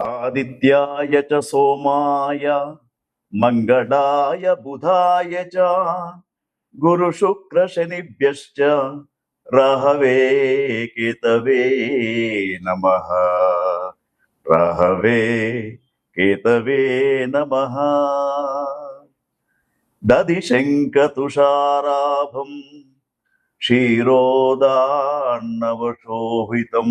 ఆదిత్యాయ చ సోమాయ మంగళాయ బుధాయ చ గురు శుక్ర శనిభ్యశ్చ రహవే కేతవే నమ రహవే కేతవే నమ దది శంఖతుషారాభం క్షీరోదాన్నవశోభితం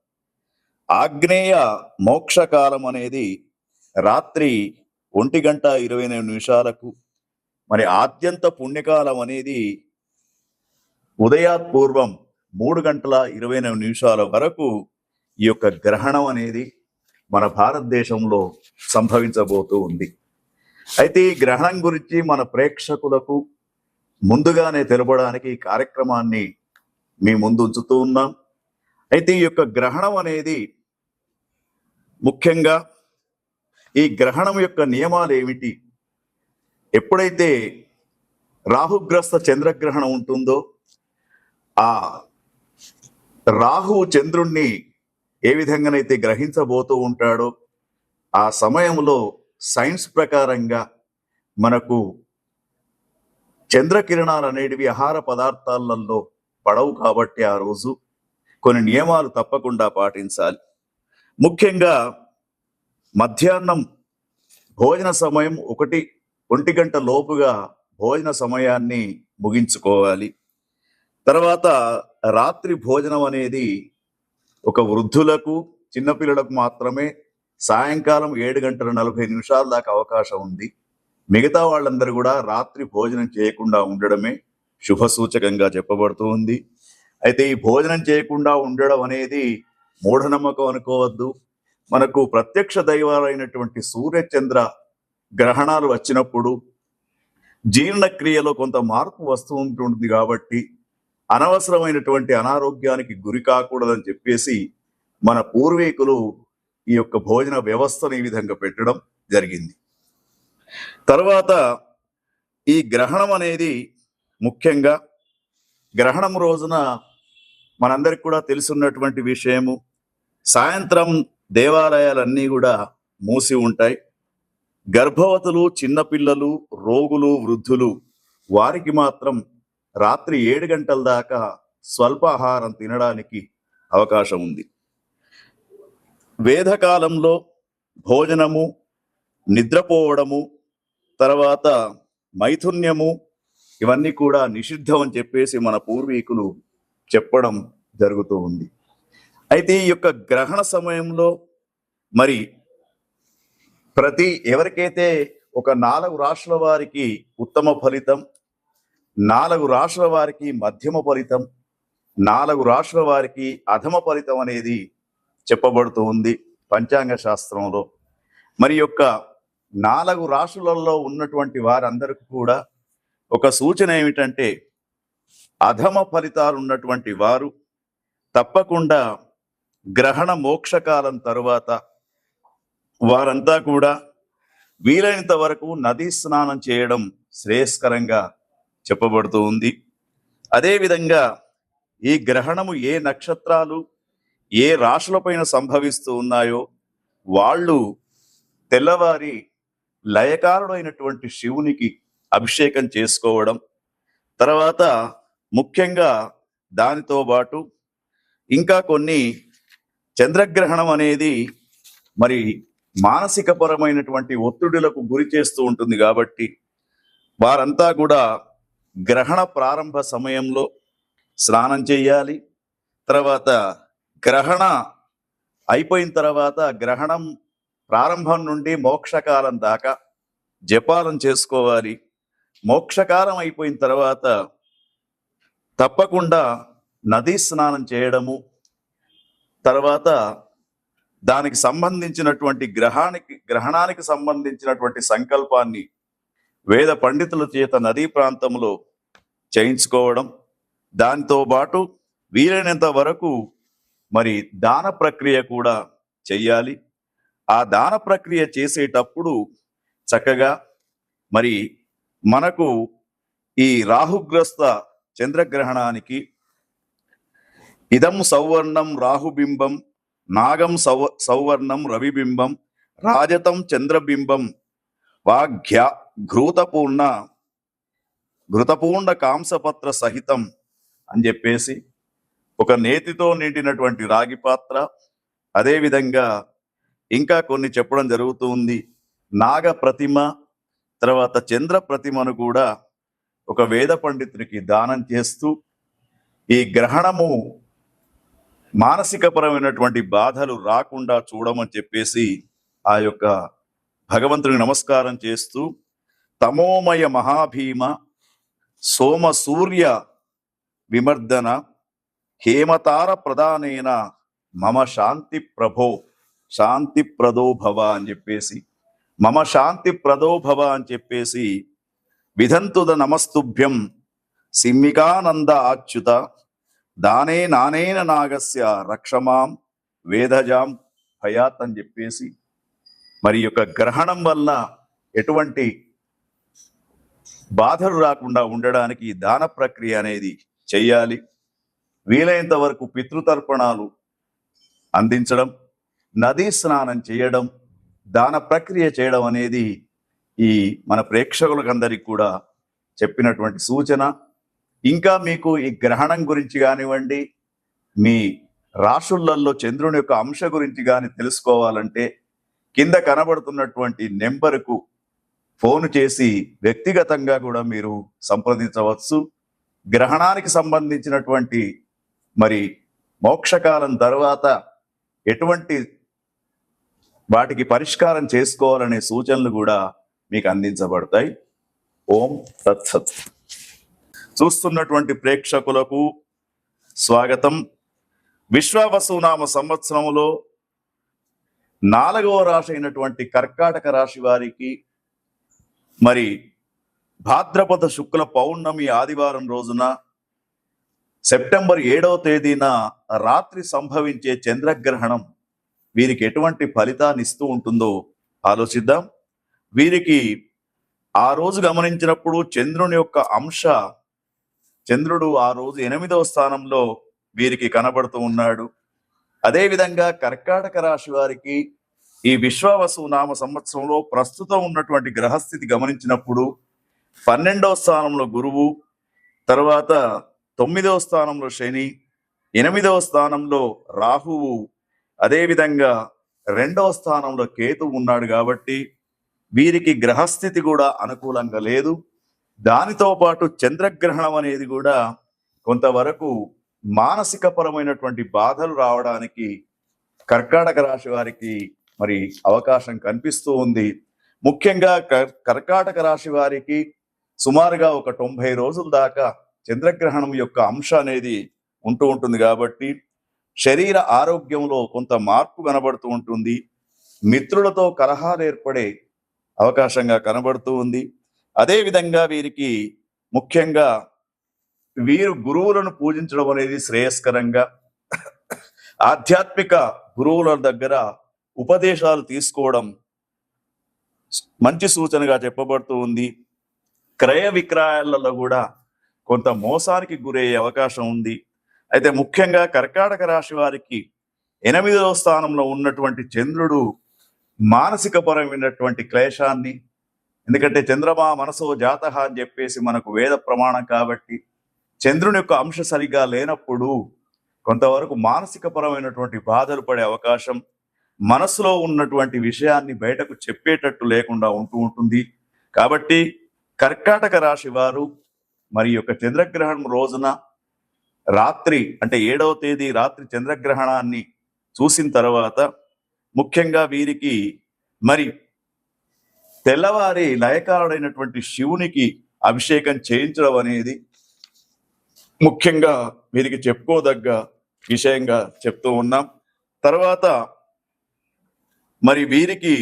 ఆగ్నేయ మోక్షకాలం అనేది రాత్రి ఒంటి గంట ఇరవై ఎనిమిది నిమిషాలకు మరి ఆద్యంత పుణ్యకాలం అనేది ఉదయాపూర్వం మూడు గంటల ఇరవై ఎనిమిది నిమిషాల వరకు ఈ యొక్క గ్రహణం అనేది మన భారతదేశంలో సంభవించబోతూ ఉంది. అయితే ఈ గ్రహణం గురించి మన ప్రేక్షకులకు ముందుగానే తెలపడానికి ఈ కార్యక్రమాన్ని మీ ముందు ఉంచుతూ ఉన్నాం. అయితే ఈ యొక్క గ్రహణం అనేది ముఖ్యంగా ఈ గ్రహణం యొక్క నియమాలు ఏమిటి? ఎప్పుడైతే రాహుగ్రస్త చంద్రగ్రహణం ఉంటుందో ఆ రాహు చంద్రుణ్ణి ఏ విధంగానైతే గ్రహించబోతూ ఉంటాడో ఆ సమయంలో సైన్స్ ప్రకారంగా మనకు చంద్రకిరణాలు అనేటివి ఆహార పదార్థాలలో పడవు కాబట్టి ఆ రోజు కొన్ని నియమాలు తప్పకుండా పాటించాలి. ముఖ్యంగా మధ్యాహ్నం భోజన సమయం ఒకటి ఒంటి గంట లోపుగా భోజన సమయాన్ని ముగించుకోవాలి. తర్వాత రాత్రి భోజనం అనేది ఒక వృద్ధులకు చిన్నపిల్లలకు మాత్రమే సాయంకాలం ఏడు గంటల నలభై నిమిషాల దాకా అవకాశం ఉంది. మిగతా వాళ్ళందరూ కూడా రాత్రి భోజనం చేయకుండా ఉండడమే శుభ సూచకంగా చెప్పబడుతూ ఉంది. అయితే ఈ భోజనం చేయకుండా ఉండడం అనేది మూఢనమ్మకం అనుకోవద్దు. మనకు ప్రత్యక్ష దైవాలైనటువంటి సూర్యచంద్ర గ్రహణాలు వచ్చినప్పుడు జీర్ణక్రియలో కొంత మార్పు వస్తూ ఉంటుంది కాబట్టి అనవసరమైనటువంటి అనారోగ్యానికి గురి కాకూడదని చెప్పేసి మన పూర్వీకులు ఈ యొక్క భోజన వ్యవస్థను ఈ విధంగా పెట్టడం జరిగింది. తర్వాత ఈ గ్రహణం అనేది ముఖ్యంగా గ్రహణం రోజున మనందరికి కూడా తెలుసున్నటువంటి విషయము. సాయంత్రం దేవాలయాలన్నీ కూడా మూసి ఉంటాయి. గర్భవతులు చిన్నపిల్లలు రోగులు వృద్ధులు వారికి మాత్రం రాత్రి ఏడు గంటల దాకా స్వల్పాహారం తినడానికి అవకాశం ఉంది. వేదకాలంలో భోజనము నిద్రపోవడము తర్వాత మైథున్యము ఇవన్నీ కూడా నిషిద్ధం అని చెప్పేసి మన పూర్వీకులు చెప్పడం జరుగుతూ ఉంది. అయితే ఈ యొక్క గ్రహణ సమయంలో మరి ప్రతి ఎవరికైతే ఒక నాలుగు రాష్ట్రాల వారికి ఉత్తమ ఫలితం నాలుగు రాష్ట్రాల వారికి మధ్యమ ఫలితం నాలుగు రాష్ట్రాల వారికి అధమ ఫలితం అనేది చెప్పబడుతూ ఉంది పంచాంగ శాస్త్రంలో. మరి యొక్క నాలుగు రాష్ట్రాలలో ఉన్నటువంటి వారందరికీ కూడా ఒక సూచన ఏమిటంటే అధమ ఫలితాలు ఉన్నటువంటి వారు తప్పకుండా గ్రహణ మోక్షకాలం తరువాత వారంతా కూడా వీలైనంత వరకు నదీ స్నానం చేయడం శ్రేయస్కరంగా చెప్పబడుతూ ఉంది. అదేవిధంగా ఈ గ్రహణము ఏ నక్షత్రాలు ఏ రాశులపైన సంభవిస్తూ ఉన్నాయో వాళ్ళు తెల్లవారి లయకారుడైనటువంటి శివునికి అభిషేకం చేసుకోవడం తర్వాత ముఖ్యంగా దానితో పాటు ఇంకా కొన్ని చంద్రగ్రహణం అనేది మరి మానసిక పరమైనటువంటి ఒత్తిడులకు గురి చేస్తూ ఉంటుంది కాబట్టి వారంతా కూడా గ్రహణ ప్రారంభ సమయంలో స్నానం చేయాలి. తర్వాత గ్రహణ అయిపోయిన తర్వాత గ్రహణం ప్రారంభం నుండి మోక్షకాలం దాకా జపాలం చేసుకోవాలి. మోక్షకాలం అయిపోయిన తర్వాత తప్పకుండా నదీ స్నానం చేయడము తర్వాత దానికి సంబంధించినటువంటి గ్రహానికి గ్రహణానికి సంబంధించినటువంటి సంకల్పాన్ని వేద పండితుల చేత నదీ ప్రాంతంలో చేయించుకోవడం దానితో పాటు వీలైనంత వరకు మరి దాన ప్రక్రియ కూడా చెయ్యాలి. ఆ దాన ప్రక్రియ చేసేటప్పుడు చక్కగా మరి మనకు ఈ రాహుగ్రస్త చంద్రగ్రహణానికి ఇదం సౌవర్ణం రాహుబింబం నాగం సౌ సౌవర్ణం రవిబింబం రాజతం చంద్రబింబం. వాఘ్య ఘృతపూర్ణ ఘృతపూర్ణ కాంసపత్ర సహితం అని చెప్పేసి ఒక నేతితో నిండినటువంటి రాగి పాత్ర. అదేవిధంగా ఇంకా కొన్ని చెప్పడం జరుగుతూ ఉంది. నాగ ప్రతిమ తర్వాత చంద్ర ప్రతిమను కూడా ఒక వేద పండితునికి దానం చేస్తూ ఈ గ్రహణము మానసికపరమైనటువంటి బాధలు రాకుండా చూడమని చెప్పేసి ఆ యొక్క భగవంతుని నమస్కారం చేస్తూ తమోమయ మహాభీమ సోమ సూర్య విమర్దన హేమతార ప్రధానేన మమ శాంతి ప్రభో శాంతి ప్రదోభవ అని చెప్పేసి మమ శాంతి ప్రదోభవ అని చెప్పేసి విధంతుద నమస్తుభ్యం సిమ్మికానంద అచ్యుత దానే నానేన నాగస్య రక్షమాం వేదజాం భయాత్ అని చెప్పేసి మరి యొక్క గ్రహణం వల్ల ఎటువంటి బాధలు రాకుండా ఉండడానికి దాన ప్రక్రియ అనేది చేయాలి. వీలైనంత వరకు పితృతర్పణాలు అందించడం నదీ స్నానం చేయడం దాన ప్రక్రియ చేయడం అనేది ఈ మన ప్రేక్షకులకందరికి కూడా చెప్పినటువంటి సూచన. ఇంకా మీకు ఈ గ్రహణం గురించి కానివ్వండి మీ రాశులలో చంద్రుని యొక్క అంశ గురించి కానీ తెలుసుకోవాలంటే కింద కనబడుతున్నటువంటి నెంబరుకు ఫోన్ చేసి వ్యక్తిగతంగా కూడా మీరు సంప్రదించవచ్చు. గ్రహణానికి సంబంధించినటువంటి మరి మోక్షకాలం తర్వాత ఎటువంటి వాటికి పరిష్కారం చేసుకోవాలనే సూచనలు కూడా మీకు అందించబడతాయి. ఓం తత్సత్. చూస్తున్నటువంటి ప్రేక్షకులకు స్వాగతం. విశ్వావసునామ సంవత్సరంలో నాలుగవ రాశి అయినటువంటి కర్కాటక రాశి వారికి మరి భాద్రపద శుక్ల పౌర్ణమి ఆదివారం రోజున సెప్టెంబర్ ఏడవ తేదీన రాత్రి సంభవించే చంద్రగ్రహణం వీరికి ఎటువంటి ఫలితాన్ని ఇస్తూ ఉంటుందో ఆలోచిద్దాం. వీరికి ఆ రోజు గమనించినప్పుడు చంద్రుని యొక్క అంశ చంద్రుడు ఆ రోజు ఎనిమిదవ స్థానంలో వీరికి కనబడుతూ ఉన్నాడు. అదేవిధంగా కర్కాటక రాశి వారికి ఈ విశ్వావసు నామ సంవత్సరంలో ప్రస్తుతం ఉన్నటువంటి గ్రహస్థితి గమనించినప్పుడు పన్నెండవ స్థానంలో గురువు తర్వాత తొమ్మిదవ స్థానంలో శని ఎనిమిదవ స్థానంలో రాహువు అదేవిధంగా రెండవ స్థానంలో కేతు ఉన్నాడు కాబట్టి వీరికి గ్రహస్థితి కూడా అనుకూలంగా లేదు. దానితో పాటు చంద్రగ్రహణం అనేది కూడా కొంతవరకు మానసిక పరమైనటువంటి బాధలు రావడానికి కర్కాటక రాశి వారికి మరి అవకాశం కనిపిస్తూ ఉంది. ముఖ్యంగా కర్కాటక రాశి వారికి సుమారుగా ఒక తొంభై రోజుల దాకా చంద్రగ్రహణం యొక్క అంశం అనేది ఉంటూ ఉంటుంది కాబట్టి శరీర ఆరోగ్యంలో కొంత మార్పు కనబడుతూ ఉంటుంది. మిత్రులతో కలహాలు ఏర్పడే అవకాశంగా కనబడుతూ ఉంది. అదేవిధంగా వీరికి ముఖ్యంగా వీరు గురువులను పూజించడం అనేది శ్రేయస్కరంగా ఆధ్యాత్మిక గురువుల దగ్గర ఉపదేశాలు తీసుకోవడం మంచి సూచనగా చెప్పబడుతూ ఉంది. క్రయ విక్రయాలలో కూడా కొంత మోసానికి గురయ్యే అవకాశం ఉంది. అయితే ముఖ్యంగా కర్కాటక రాశి వారికి ఎనిమిదవ స్థానంలో ఉన్నటువంటి చంద్రుడు మానసిక పరమైనటువంటి క్లేశాన్ని ఎందుకంటే చంద్రమా మనసు జాతహ అని చెప్పేసి మనకు వేద ప్రమాణం కాబట్టి చంద్రుని యొక్క అంశ సరిగా లేనప్పుడు కొంతవరకు మానసిక పరమైనటువంటి బాధలు పడే అవకాశం మనసులో ఉన్నటువంటి విషయాన్ని బయటకు చెప్పేటట్టు లేకుండా ఉంటూ ఉంటుంది. కాబట్టి కర్కాటక రాశి వారు మరి యొక్క చంద్రగ్రహణం రోజున రాత్రి అంటే ఏడవ తేదీ రాత్రి చంద్రగ్రహణాన్ని చూసిన తర్వాత ముఖ్యంగా వీరికి మరి తెల్లవారి లయకారుడైనటువంటి శివునికి అభిషేకం చేయించడం అనేది ముఖ్యంగా వీరికి చెప్పుకోదగ్గ విషయంగా చెప్తూ ఉన్నాం. తర్వాత మరి వీరికి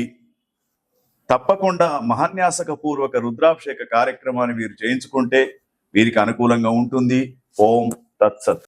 తప్పకుండా మహాన్యాసక పూర్వక రుద్రాభిషేక కార్యక్రమాన్ని వీరు చేయించుకుంటే వీరికి అనుకూలంగా ఉంటుంది. ఓం తత్సత్.